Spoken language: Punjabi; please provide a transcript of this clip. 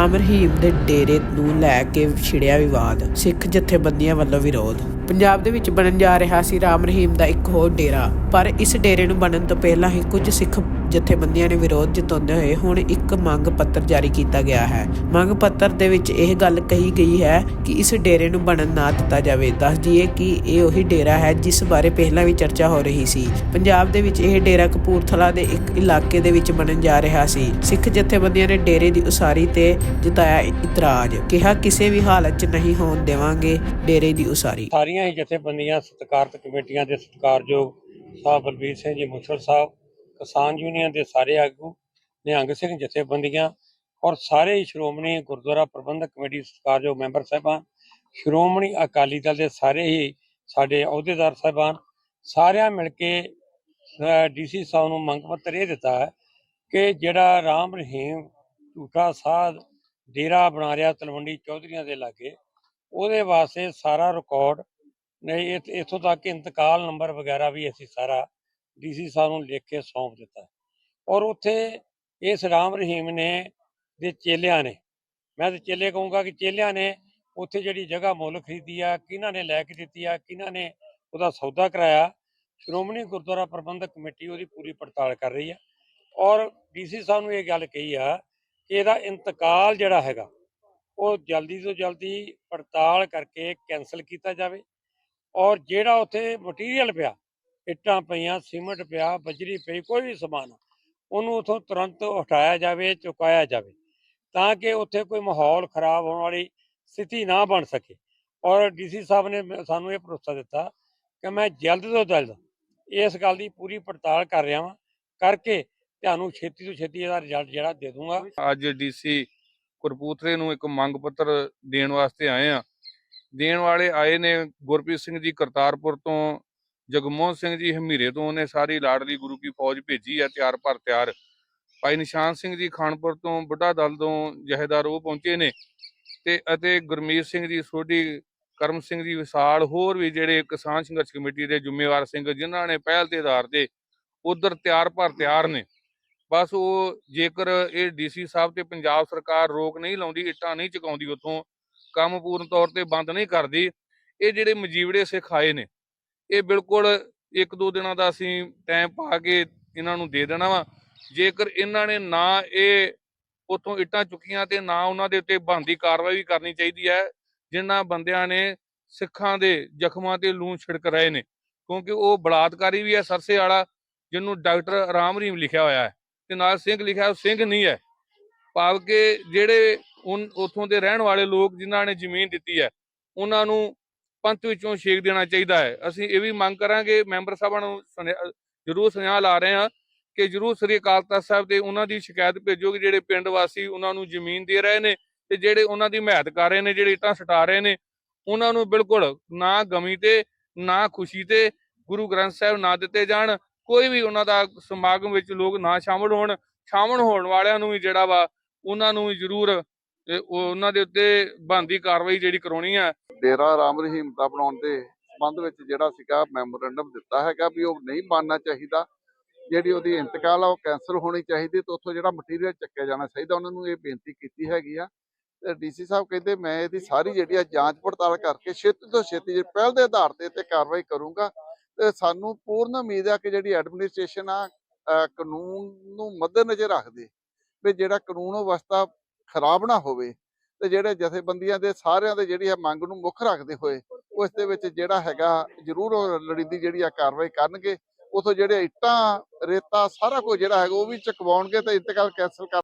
ਰਾਮ ਰਹੀਮ ਦੇ ਡੇਰੇ ਨੂੰ ਲੈ ਕੇ ਛਿੜਿਆ ਵਿਵਾਦ ਸਿੱਖ ਜਥੇਬੰਦੀਆਂ ਵੱਲੋਂ ਵਿਰੋਧ ਪੰਜਾਬ ਦੇ ਵਿੱਚ ਬਣਨ ਜਾ ਰਿਹਾ ਸੀ ਰਾਮ ਰਹੀਮ ਦਾ ਇੱਕ ਹੋਰ ਡੇਰਾ। ਪਰ ਇਸ ਡੇਰੇ ਨੂੰ ਬਣਨ ਤੋਂ ਪਹਿਲਾਂ ਹੀ ਕੁਝ ਸਿੱਖ ਜਥੇਬੰਦੀਆਂ ਨੇ ਵਿਰੋਧ ਜਤਾਉਂਦੇ ਹੋਏ ਹੁਣ ਇੱਕ ਮੰਗ ਪੱਤਰ ਜਾਰੀ ਕੀਤਾ ਗਿਆ ਹੈ। ਮੰਗ ਪੱਤਰ ਦੇ ਵਿੱਚ ਇਹ ਗੱਲ ਕਹੀ ਗਈ ਹੈ ਕਿ ਇਸ ਡੇਰੇ ਨੂੰ ਬਣਨ ਨਾ ਦਿੱਤਾ ਜਾਵੇ। ਦੱਸ ਦਈਏ ਕਿ ਇਹ ਉਹੀ ਡੇਰਾ ਹੈ ਜਿਸ ਬਾਰੇ ਪਹਿਲਾਂ ਵੀ ਚਰਚਾ ਹੋ ਰਹੀ ਸੀ। ਪੰਜਾਬ ਦੇ ਵਿੱਚ ਇਹ ਡੇਰਾ ਕਪੂਰਥਲਾ ਦੇ ਇੱਕ ਇਲਾਕੇ ਦੇ ਵਿੱਚ ਬਣਨ ਜਾ ਰਿਹਾ ਸੀ। ਸਿੱਖ ਜਥੇਬੰਦੀਆਂ ਨੇ ਡੇਰੇ ਦੀ ਉਸਾਰੀ ਤੇ ਜਤਾਇਆ ਇਤਰਾਜ਼, ਕਿਹਾ, ਕਿਸੇ ਵੀ ਹਾਲਤ 'ਚ ਨਹੀਂ ਹੋਣ ਦੇਵਾਂਗੇ ਡੇਰੇ ਦੀ ਉਸਾਰੀ। ਸਾਰੀਆਂ ਹੀ ਜਥੇਬੰਦੀਆਂ, ਸਤਿਕਾਰਤ ਕਮੇਟੀਆਂ ਦੇ ਸਤਿਕਾਰਯੋਗ ਸਾਹਿਬ ਬਲਬੀਰ ਸਿੰਘ ਜੀ ਮੁਖਰ ਸਾਹਿਬ, ਕਿਸਾਨ ਯੂਨੀਅਨ ਦੇ ਸਾਰੇ ਆਗੂ, ਨਿਹੰਗ ਸਿੰਘ ਜਥੇਬੰਦੀਆਂ ਔਰ ਸਾਰੇ ਹੀ ਸ਼੍ਰੋਮਣੀ ਗੁਰਦੁਆਰਾ ਪ੍ਰਬੰਧਕ ਕਮੇਟੀ ਸਤਿਕਾਰਯੋਗ ਮੈਂਬਰ ਸਾਹਿਬਾਨ, ਸ਼੍ਰੋਮਣੀ ਅਕਾਲੀ ਦਲ ਦੇ ਸਾਰੇ ਹੀ ਸਾਡੇ ਅਹੁਦੇਦਾਰ ਸਾਹਿਬਾਨ, ਸਾਰਿਆਂ ਮਿਲ ਕੇ ਡੀਸੀ ਸਾਹਿਬ ਨੂੰ ਮੰਗ ਪੱਤਰ ਇਹ ਦਿੱਤਾ ਹੈ ਕਿ ਜਿਹੜਾ ਰਾਮ ਰਹੀਮ ਝੂਠਾ ਸਾਧ ਡੇਰਾ ਬਣਾ ਰਿਹਾ ਤਲਵੰਡੀ ਚੌਧਰੀਆਂ ਦੇ ਲਾਗੇ, ਉਹਦੇ ਵਾਸਤੇ ਸਾਰਾ ਰਿਕਾਰਡ ਨਹੀਂ ਇਥ- ਇੱਥੋਂ ਤੱਕ ਇੰਤਕਾਲ ਨੰਬਰ ਵਗੈਰਾ ਵੀ ਅਸੀਂ ਸਾਰਾ ਡੀਸੀ ਸਾਹਿਬ ਨੂੰ ਲਿਖ ਕੇ ਸੌਂਪ ਦਿੱਤਾ। ਔਰ ਉੱਥੇ ਇਸ ਰਾਮ ਰਹੀਮ ਨੇ ਦੇ ਚੇਲਿਆਂ ਨੇ, ਮੈਂ ਤਾਂ ਚੇਲੇ ਕਹੂੰਗਾ ਕਿ ਚੇਲਿਆਂ ਨੇ ਉੱਥੇ ਜਿਹੜੀ ਜਗ੍ਹਾ ਮੁੱਲ ਖਰੀਦੀ ਆ, ਕਿਹਨਾਂ ਨੇ ਲੈ ਕੇ ਦਿੱਤੀ ਆ, ਕਿਹਨਾਂ ਨੇ ਉਹਦਾ ਸੌਦਾ ਕਰਾਇਆ, ਸ਼੍ਰੋਮਣੀ ਗੁਰਦੁਆਰਾ ਪ੍ਰਬੰਧਕ ਕਮੇਟੀ ਉਹਦੀ ਪੂਰੀ ਪੜਤਾਲ ਕਰ ਰਹੀ ਆ। ਔਰ ਡੀਸੀ ਸਾਹਿਬ ਨੂੰ ਇਹ ਗੱਲ ਕਹੀ ਆ ਕਿ ਇਹਦਾ ਇੰਤਕਾਲ ਜਿਹੜਾ ਹੈਗਾ, ਉਹ ਜਲਦੀ ਤੋਂ ਜਲਦੀ ਪੜਤਾਲ ਕਰਕੇ ਕੈਨਸਲ ਕੀਤਾ ਜਾਵੇ। ਔਰ ਜਿਹੜਾ ਉੱਥੇ ਮਟੀਰੀਅਲ ਪਿਆ, ਇੱਟਾਂ ਪਈਆਂ, ਸੀਮੈਂਟ ਪਿਆ, ਬਜਰੀ ਪਈ, ਕੋਈ ਵੀ ਸਮਾਨ, ਉਹਨੂੰ ਉਥੋਂ ਤੁਰੰਤ ਉਠਾਇਆ ਜਾਵੇ, ਚੁਕਾਇਆ ਜਾਵੇ, ਤਾਂ ਕਿ ਉੱਥੇ ਕੋਈ ਮਾਹੌਲ ਖਰਾਬ ਹੋਣ ਵਾਲੀ ਸਥਿਤੀ ਨਾ ਬਣ ਸਕੇ। ਔਰ ਡੀਸੀ ਸਾਹਿਬ ਨੇ ਸਾਨੂੰ ਇਹ ਭਰੋਸਾ ਦਿੱਤਾ ਕਿ ਮੈਂ ਜਲਦ ਤੋਂ ਜਲਦ ਇਸ ਗੱਲ ਦੀ ਪੂਰੀ ਪੜਤਾਲ ਕਰ ਰਿਹਾ ਹਾਂ ਕਰਕੇ ਤੁਹਾਨੂੰ ਛੇਤੀ ਤੋਂ ਛੇਤੀ ਇਹਦਾ ਰਿਜ਼ਲਟ ਜਿਹੜਾ ਦੇ ਦੂੰਗਾ। ਅੱਜ ਡੀਸੀ ਕਰਪੂਥਲੇ ਨੂੰ ਇੱਕ ਮੰਗ ਪੱਤਰ ਦੇਣ ਵਾਸਤੇ ਆਏ ਆ। ਦੇਣ ਵਾਲੇ ਆਏ ਨੇ ਗੁਰਪ੍ਰੀਤ ਸਿੰਘ ਜੀ ਕਰਤਾਰਪੁਰ ਤੋਂ, ਜਗਮੋਹਨ ਸਿੰਘ ਜੀ ਹਮੀਰੇ ਤੋਂ, ਉਹਨੇ ਸਾਰੀ ਲਾਡਲੀ ਗੁਰੂ ਕੀ ਫੌਜ ਭੇਜੀ ਹੈ, ਤਿਆਰ ਭਰ ਤਿਆਰ। ਭਾਈ ਨਿਸ਼ਾਨ ਸਿੰਘ ਜੀ ਖਾਨਪੁਰ ਤੋਂ, ਬੁੱਢਾ ਦਲ ਤੋਂ ਜਹੇਦਾਰ ਉਹ ਪਹੁੰਚੇ ਨੇ ਤੇ ਅਤੇ ਗੁਰਮੀਤ ਸਿੰਘ ਜੀ, ਸੋਢੀ ਕਰਮ ਸਿੰਘ ਜੀ ਵਿਸਾਲ, ਹੋਰ ਵੀ ਜਿਹੜੇ ਕਿਸਾਨ ਸੰਘਰਸ਼ ਕਮੇਟੀ ਦੇ ਜ਼ਿੰਮੇਵਾਰ ਸਿੰਘ ਜਿਨ੍ਹਾਂ ਨੇ ਪਹਿਲ ਦੇ ਆਧਾਰ ਤੇ ਉਧਰ ਤਿਆਰ ਭਰ ਤਿਆਰ ਨੇ। ਬਸ ਉਹ ਜੇਕਰ ਇਹ ਡੀਸੀ ਸਾਹਿਬ ਤੇ ਪੰਜਾਬ ਸਰਕਾਰ ਰੋਕ ਨਹੀਂ ਲਾਉਂਦੀ, ਇੱਟਾਂ ਨਹੀਂ ਚੁਕਾਉਂਦੀ ਉੱਥੋਂ ਕੰਮ ਪੂਰਨ ਤੌਰ ਤੇ ਬੰਦ ਨਹੀਂ ਕਰਦੀ, ਇਹ ਜਿਹੜੇ ਮਜੀਵੜੇ ਸਿੱਖ ਆਏ ਨੇ, ਇਹ ਬਿਲਕੁਲ ਇੱਕ ਦੋ ਦਿਨਾਂ ਦਾ ਅਸੀਂ ਟਾਈਮ ਪਾ ਕੇ ਇਹਨਾਂ ਨੂੰ ਦੇ ਦੇਣਾ ਵਾ, ਜੇਕਰ ਇਹਨਾਂ ਨੇ ਨਾ ਇਹ ਉੱਥੋਂ ਇੱਟਾਂ ਚੁੱਕੀਆਂ ਤੇ ਨਾ ਉਹਨਾਂ ਦੇ ਉੱਤੇ ਬਣਦੀ ਕਾਰਵਾਈ ਵੀ ਕਰਨੀ ਚਾਹੀਦੀ ਹੈ ਜਿਨ੍ਹਾਂ ਬੰਦਿਆਂ ਨੇ ਸਿੱਖਾਂ ਦੇ ਜ਼ਖਮਾਂ ਤੇ ਲੂਣ ਛਿੜਕ ਰਹੇ ਨੇ, ਕਿਉਂਕਿ ਉਹ ਬਲਾਤਕਾਰੀ ਵੀ ਹੈ ਸਰਸੇ ਵਾਲਾ, ਜਿਹਨੂੰ ਡਾਕਟਰ ਰਾਮ ਰਹੀਮ ਲਿਖਿਆ ਹੋਇਆ ਹੈ, ਤੇ ਨਾਲ ਸਿੰਘ ਲਿਖਿਆ, ਉਹ ਸਿੰਘ ਨਹੀਂ ਹੈ, ਭਾਵ ਕਿ ਜਿਹੜੇ ਉਨ ਉਥੋਂ ਦੇ ਰਹਿਣ ਵਾਲੇ ਲੋਕ ਜਿਨ੍ਹਾਂ ਨੇ ਜ਼ਮੀਨ ਦਿੱਤੀ ਹੈ, ਉਹਨਾਂ ਨੂੰ ਪੰਥ ਵਿੱਚੋਂ ਛੇਕ ਦੇਣਾ ਚਾਹੀਦਾ ਹੈ। ਅਸੀਂ ਇਹ ਵੀ ਮੰਗ ਕਰਾਂਗੇ, ਮੈਂਬਰ ਸਾਹਿਬਾਂ ਨੂੰ ਸੁਨੇਹਾ- ਜ਼ਰੂਰ ਸੁਨੇਹਾ ਲਾ ਰਹੇ ਹਾਂ ਕਿ ਜ਼ਰੂਰ ਸ੍ਰੀ ਅਕਾਲ ਤਖਤ ਸਾਹਿਬ ਤੇ ਉਹਨਾਂ ਦੀ ਸ਼ਿਕਾਇਤ ਭੇਜੋ ਕਿ ਜਿਹੜੇ ਪਿੰਡ ਵਾਸੀ ਉਹਨਾਂ ਨੂੰ ਜ਼ਮੀਨ ਦੇ ਰਹੇ ਨੇ ਤੇ ਜਿਹੜੇ ਉਹਨਾਂ ਦੀ ਮਹਿਤ ਕਰ ਰਹੇ ਨੇ, ਜਿਹੜੇ ਇੱਟਾਂ ਸਟਾ ਰਹੇ ਨੇ, ਉਹਨਾਂ ਨੂੰ ਬਿਲਕੁਲ ਨਾ ਗਮੀ ਤੇ, ਨਾ ਖੁਸ਼ੀ ਤੇ ਗੁਰੂ ਗ੍ਰੰਥ ਸਾਹਿਬ ਨਾ ਦਿੱਤੇ ਜਾਣ। ਕੋਈ ਵੀ ਉਹਨਾਂ ਦਾ ਸਮਾਗਮ ਵਿੱਚ ਲੋਕ ਨਾ ਸ਼ਾਮਲ ਹੋਣ ਸ਼ਾਮਲ ਹੋਣ ਵਾਲਿਆਂ ਨੂੰ ਵੀ ਜਿਹੜਾ ਵਾ, ਉਹਨਾਂ ਨੂੰ ਵੀ ਜ਼ਰੂਰ ਇਹ ਉਹਨਾਂ ਦੇ ਉੱਤੇ ਬਣਦੀ ਕਾਰਵਾਈ ਜਿਹੜੀ ਕਰਾਉਣੀ ਆ। ਡੇਰਾ ਰਾਮ ਰਹੀਮ ਦਾ ਬਣਾਉਣ ਦੇ ਸੰਬੰਧ ਵਿੱਚ ਜਿਹੜਾ ਸੀਗਾ ਮੈਮੋਰੈਂਡਮ ਦਿੱਤਾ ਹੈਗਾ ਵੀ ਉਹ ਨਹੀਂ ਮੰਨਣਾ ਚਾਹੀਦਾ। ਜਿਹੜੀ ਉਹਦੀ ਇੰਤਕਾਲ ਆ, ਉਹ ਕੈਂਸਲ ਹੋਣੀ ਚਾਹੀਦੀ ਤੇ ਉੱਥੋਂ ਜਿਹੜਾ ਮਟੀਰੀਅਲ ਚੱਕਿਆ ਜਾਣਾ ਚਾਹੀਦਾ, ਉਹਨਾਂ ਨੂੰ ਇਹ ਬੇਨਤੀ ਕੀਤੀ ਹੈਗੀ ਆ। ਤੇ ਡੀਸੀ ਸਾਹਿਬ ਕਹਿੰਦੇ, ਮੈਂ ਇਹਦੀ ਸਾਰੀ ਜਿਹੜੀ ਆ ਜਾਂਚ ਪੜਤਾਲ ਕਰਕੇ ਛੇਤੀ ਤੋਂ ਛੇਤੀ ਜੇ ਪਹਿਲ ਦੇ ਆਧਾਰ ਤੇ ਤੇ ਕਾਰਵਾਈ ਕਰੂੰਗਾ। ਤੇ ਸਾਨੂੰ ਪੂਰਨ ਉਮੀਦ ਆ ਕਿ ਜਿਹੜੀ ਐਡਮਿਨਿਸਟ੍ਰੇਸ਼ਨ ਆ ਕਾਨੂੰਨ ਨੂੰ ਮੱਦੇਨਜ਼ਰ ਰੱਖਦੇ। ਵੀ ਜਿਹੜਾ ਕਾਨੂੰਨ ਵਿਵਸਥਾ ਖਰਾਬ ਨਾ ਹੋਵੇ ਤੇ ਜਿਹੜੇ ਜਥੇਬੰਦੀਆਂ ਦੇ ਸਾਰਿਆਂ ਦੇ ਜਿਹੜੀ ਆ ਮੰਗ ਨੂੰ ਮੁੱਖ ਰੱਖਦੇ ਹੋਏ ਉਸ ਦੇ ਵਿੱਚ ਜਿਹੜਾ ਹੈਗਾ ਜ਼ਰੂਰ ਉਹ ਲੜੀਂਦੀ ਜਿਹੜੀ ਆ ਕਾਰਵਾਈ ਕਰਨਗੇ। ਉਥੋਂ ਜਿਹੜੇ ਇੱਟਾਂ ਰੇਤਾ ਸਾਰਾ ਕੁਝ ਜਿਹੜਾ ਹੈਗਾ ਉਹ ਵੀ ਚੁਕਵਾਉਣਗੇ ਤੇ ਇੰਤਕਾਲ ਕੈਂਸਲ ਕਰ